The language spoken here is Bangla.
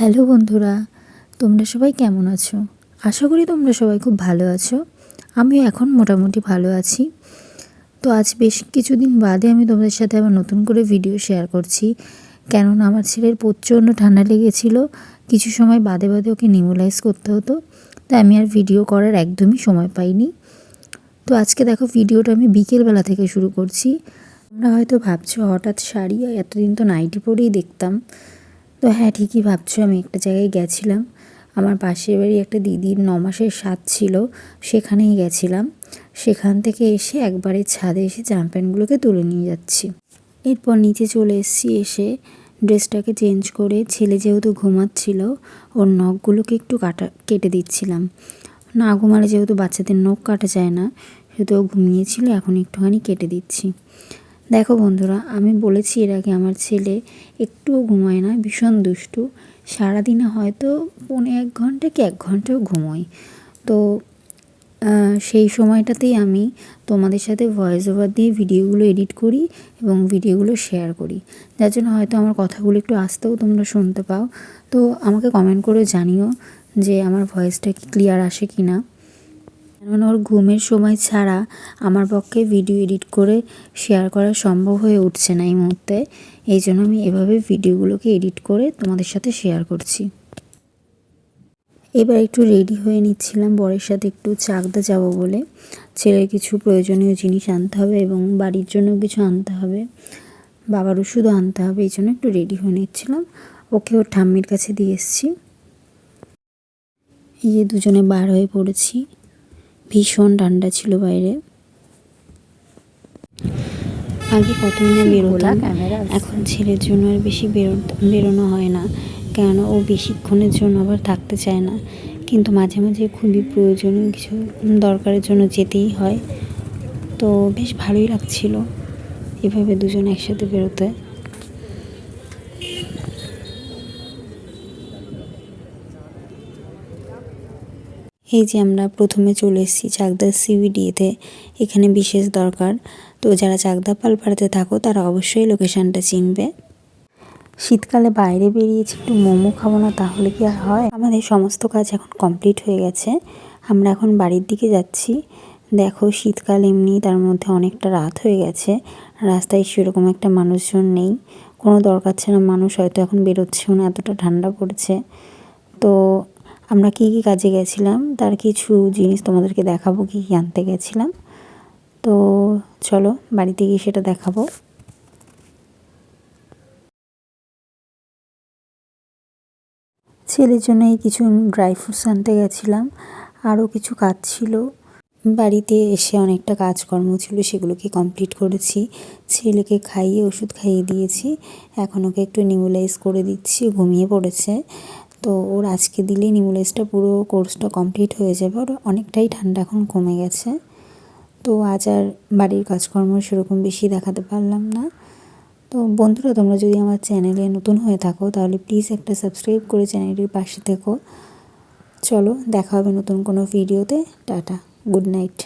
হ্যালো বন্ধুরা, তোমরা সবাই কেমন আছো? আশা করি তোমরা সবাই খুব ভালো আছো। আমি এখন মোটামুটি ভালো আছি। তো আজ বেশ কিছুদিন বাদে আমি তোমাদের সাথে আবার নতুন করে ভিডিও শেয়ার করছি। কেননা আমার ছেলের প্রচণ্ড ঠান্ডা লেগেছিল। কিছু সময় বাদে বাদে ওকে নিমোলাইজ করতে হতো। তাই আমি আর ভিডিও করার একদমই সময় পাইনি। তো আজকে দেখো ভিডিওটা আমি বিকেলবেলা থেকে শুরু করছি। তোমরা হয়তো ভাবছ, হঠাৎ শাড়ি, এতদিন তো নাইটি পরেই দেখতাম। তো হ্যাঁ ঠিকই ভাবছ, আমি একটা জায়গায় গেছিলাম। আমার পাশের বাড়ি একটা দিদির ন মাসের স্বাদ ছিল, সেখানেই গেছিলাম। সেখান থেকে এসে একবারে ছাদে এসে জামা প্যান্টগুলোকে তুলে নিয়ে যাচ্ছি। এরপর নিচে চলে এসেছি, এসে ড্রেসটাকে চেঞ্জ করে ছেলে যেহেতু ঘুমাচ্ছিল, ওর নখগুলোকে একটু কাটা, কেটে দিচ্ছিলাম। না ঘুমালে যেহেতু বাচ্চাদের নখ কাটা যায় না, সেহেতু ঘুমিয়েছিল, এখন একটুখানি কেটে দিচ্ছি। দেখো বন্ধুরা, আমি বলেছি এর আগে আমার ছেলে একটুও ঘুমায় না, ভীষণ দুষ্টু। সারাদিনে হয়তো পৌনে এক ঘণ্টা কি এক ঘন্টাও ঘুমোয়। তো সেই সময়টাতেই আমি তোমাদের সাথে ভয়েস ওভার দিয়ে ভিডিওগুলো এডিট করি এবং ভিডিওগুলো শেয়ার করি। যার জন্য হয়তো আমার কথাগুলো একটু আসতেও তোমরা শুনতে পাও। তো, আমাকে কমেন্ট করে জানিও যে আমার ভয়েসটা কি ক্লিয়ার আসে কি না কেননা ওর ঘুমের সময় ছাড়া আমার পক্ষে ভিডিও এডিট করে শেয়ার করা সম্ভব হয়ে উঠছে না এই মুহূর্তে। এই জন্য আমি এভাবে ভিডিওগুলোকে এডিট করে তোমাদের সাথে শেয়ার করছি। এবার একটু রেডি হয়ে নিচ্ছিলাম, বরের সাথে একটু চাকদা যাব বলে। ছেলের কিছু প্রয়োজনীয় জিনিস আনতে হবে এবং বাড়ির জন্য কিছু আনতে হবে। বাবার ওষুধও আনতে হবে, এই জন্য একটু রেডি হয়ে নিচ্ছিলাম। ওকে ওর ঠাম্মির কাছে দিয়ে এসেছি। এই দুজনে বার হয়ে পড়েছি। ভীষণ ঠান্ডা ছিল বাইরে। আগে কতই না বেরোতাম। এখন ছেলের জন্য আর বেশি বেরো বেরোনো হয় না। কেন? ও বেশিক্ষণের জন্য আবার থাকতে চায় না। কিন্তু মাঝে মাঝে খুবই প্রয়োজনীয় কিছু দরকারের জন্য যেতেই হয়। তো বেশ ভালোই লাগছিল এভাবে দুজন একসাথে বেরোতে। এই যে আমরা প্রথমে চলে এসেছি চাকদা সিবিডিতে এখানে বিশেষ দরকার। তো যারা চাকদা পালপাড়াতে থাকো, তারা অবশ্যই লোকেশানটা চিনবে। শীতকালে বাইরে বেরিয়েছি, একটু মোমো খাব না, তাহলে কি আর হয়? আমাদের সমস্ত কাজ এখন কমপ্লিট হয়ে গেছে। আমরা এখন বাড়ির দিকে যাচ্ছি। দেখো, শীতকাল এমনি, তার মধ্যে অনেকটা রাত হয়ে গেছে। রাস্তায় সেরকম একটা মানুষজন নেই। কোনো দরকার ছাড়া মানুষ হয়তো এখন বেরোচ্ছেও না, এতটা ঠান্ডা পড়ছে। তো আমরা কী কী কাজে গেছিলাম, তার কিছু জিনিস তোমাদেরকে দেখাবো, কী কী আনতে গেছিলাম। তো চলো, বাড়িতে গিয়ে সেটা দেখাবো। ছেলের জন্য এই কিছু ড্রাই ফ্রুটস আনতে গেছিলাম, আরও কিছু কাজ ছিল। বাড়িতে এসে অনেকটা কাজকর্ম ছিল, সেগুলোকে কমপ্লিট করেছি। ছেলেকে খাইয়ে, ওষুধ খাইয়ে দিয়েছি। এখন ওকে একটু নিউলাইজ করে দিচ্ছি ঘুমিয়ে পড়েছে। তো ওর আজকে দিলেই নিউলাইজটা পুরো কোর্সটা কমপ্লিট হয়ে যাবে। ওর অনেকটাই ঠান্ডা এখন কমে গেছে। তো আজ আর বাড়ির কাজকর্ম সেরকম বেশি দেখাতে পারলাম না। তো বন্ধুরা, তোমরা যদি আমার চ্যানেলে নতুন হয়ে থাকো, তাহলে প্লিজ একটা সাবস্ক্রাইব করে চ্যানেলটির পাশে থেকো। চলো, দেখা হবে নতুন কোনো ভিডিওতে টাটা গুড নাইট